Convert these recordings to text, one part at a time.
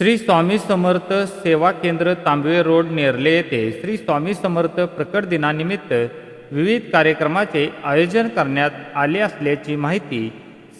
श्री स्वामी समर्थ सेवा केंद्र तांबवे रोड नेरले येथे श्री स्वामी समर्थ प्रकट दिनानिमित्त विविध कार्यक्रमाचे आयोजन करण्यात आले असल्याची माहिती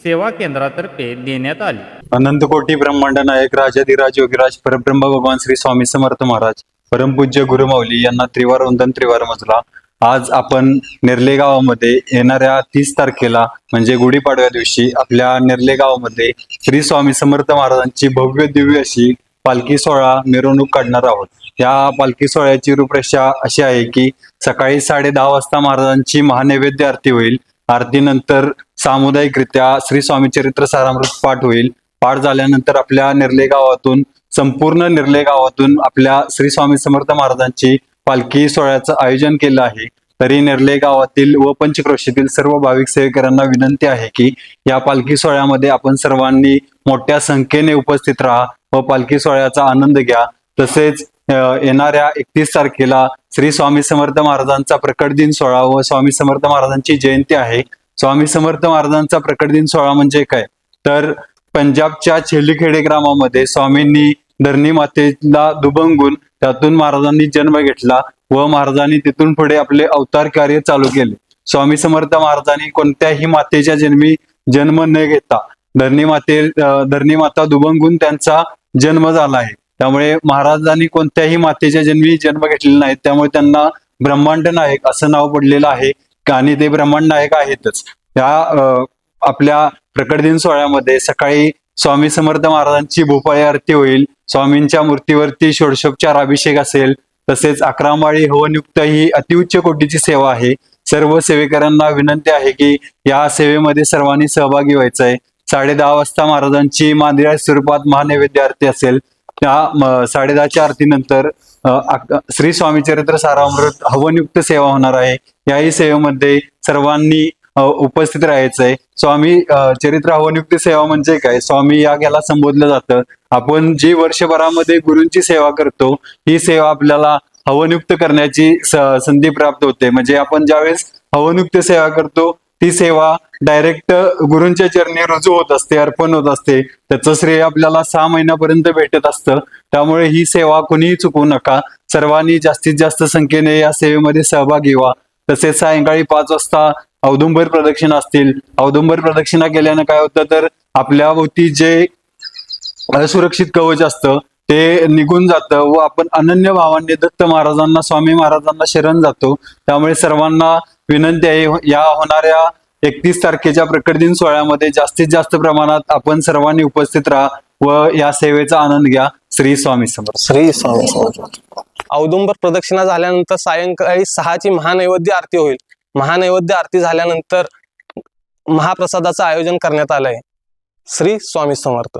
सेवा केंद्रातर्फे देण्यात आली. अनंत कोटी ब्रह्मांड नायक राजाधिराज योगीराज परब्रह्म भगवान श्री स्वामी समर्थ महाराज परमपूज्य गुरुमाऊली यांना त्रिवार वंदन त्रिवार मजला आज आपण निर्लेगावामध्ये येणाऱ्या तीस तारखेला म्हणजे गुढीपाडव्या दिवशी आपल्या नेर्ले गावामध्ये श्री स्वामी समर्थ महाराजांची भव्य दिव्य अशी पालखी सोहळा मिरवणूक काढणार आहोत. या पालखी सोहळ्याची रूपरेषा अशी आहे की सकाळी साडे दहा वाजता महाराजांची महानैवेद्य आरती होईल. आरतीनंतर सामुदायिकरित्या श्री स्वामी चरित्र सारामृत पाठ होईल. पाठ झाल्यानंतर आपल्या निर्ले गावातून संपूर्ण निर्ले गावातून आपल्या श्री स्वामी समर्थ महाराजांची पालखी सोहळ्याचं आयोजन केलं आहे. तरी निर्ले गावातील व पंचक्रोशीतील सर्व भाविक सेवेकरांना विनंती आहे की या पालखी सोहळ्यामध्ये आपण सर्वांनी मोठ्या संख्येने उपस्थित राहा व पालखी सोहळ्याचा आनंद घ्या. तसेच येणाऱ्या एकतीस तारखेला श्री स्वामी समर्थ महाराजांचा प्रकट दिन सोहळा व स्वामी समर्थ महाराजांची जयंती आहे. स्वामी समर्थ महाराजांचा प्रकट दिन सोहळा म्हणजे काय? तर पंजाबच्या छेलीखेडे ग्रामामध्ये स्वामींनी धरणी मातेला दुभंगून त्यातून महाराजांनी जन्म घेतला व महाराजांनी तिथून पुढे आपले अवतार कार्य चालू केले. स्वामी समर्थ महाराजांनी कोणत्याही मातेच्या जन्मी जन्म न घेता धरणी माते धरणी माता दुभंगून त्यांचा जन्म झाला आहे. त्यामुळे महाराजांनी कोणत्याही मातेच्या जन्मी जन्म घेतलेला नाही. त्यामुळे त्यांना ब्रह्मांड नायक असं नाव पडलेलं आहे आणि ते ब्रह्मांड नायक आहेतच. त्या आपल्या प्रकट दिन सोहळ्यामध्ये सकाळी स्वामी समर्थ महाराजांची भोपाळी आरती होईल. स्वामींच्या मूर्तीवरती षोडशोपचार अभिषेक असेल. तसेच अकरामाळी हवनयुक्त ही अतिउच्च कोटीची सेवा आहे. सर्व सेवेकरांना विनंती आहे की या सेवेमध्ये सर्वांनी सहभागी व्हायचं आहे साडे दहा वाजता महाराजांची मांदिरा स्वरूपात महानैवेद्य आरती असेल. त्या साडे दहाच्या आरतीनंतर श्री स्वामी चरित्र सारामृत हवनयुक्त सेवा होणार आहे. याही सेवेमध्ये सर्वांनी उपस्थित राहायचं आहे स्वामी चरित्र अवनियुक्ती सेवा म्हणजे काय? स्वामी या याला संबोधलं जातं. आपण जी वर्षभरामध्ये गुरूंची सेवा करतो ही सेवा आपल्याला हवनयुक्त करण्याची संधी प्राप्त होते. म्हणजे आपण ज्यावेळेस हवनयुक्त सेवा करतो ती सेवा डायरेक्ट गुरूंच्या चरणी रुजू होत असते अर्पण होत असते. त्याचं श्रेय आपल्याला सहा महिन्यापर्यंत भेटत असतं. त्यामुळे ही सेवा कोणीही चुकवू नका. सर्वांनी जास्तीत जास्त संख्येने या सेवेमध्ये सहभागी व्हा. तसेच सायंकाळी पाच वाजता औदुंबर प्रदक्षिणा असतील. औदुंबर प्रदक्षिणा केल्यानं काय होतं तर आपल्या भोवती जे असुरक्षित कवच असतं ते निघून जातं व आपण अनन्य भावाने दत्त महाराजांना स्वामी महाराजांना शरण जातो. त्यामुळे सर्वांना विनंती आहे या होणाऱ्या एकतीस तारखेच्या प्रकट दिन सोहळ्यामध्ये जास्तीत जास्त प्रमाणात आपण सर्वांनी उपस्थित राहा व या सेवेचा आनंद घ्या. श्री स्वामी समर्थ. श्री स्वामी समर्थ. औदुंबर प्रदक्षिणा झाल्यानंतर सायंकाळी सहाची महानैवेद्य आरती होईल. महानैवेद्य आरती झाल्यानंतर महाप्रसादाचं आयोजन करण्यात आलंय. श्री स्वामी समर्थ.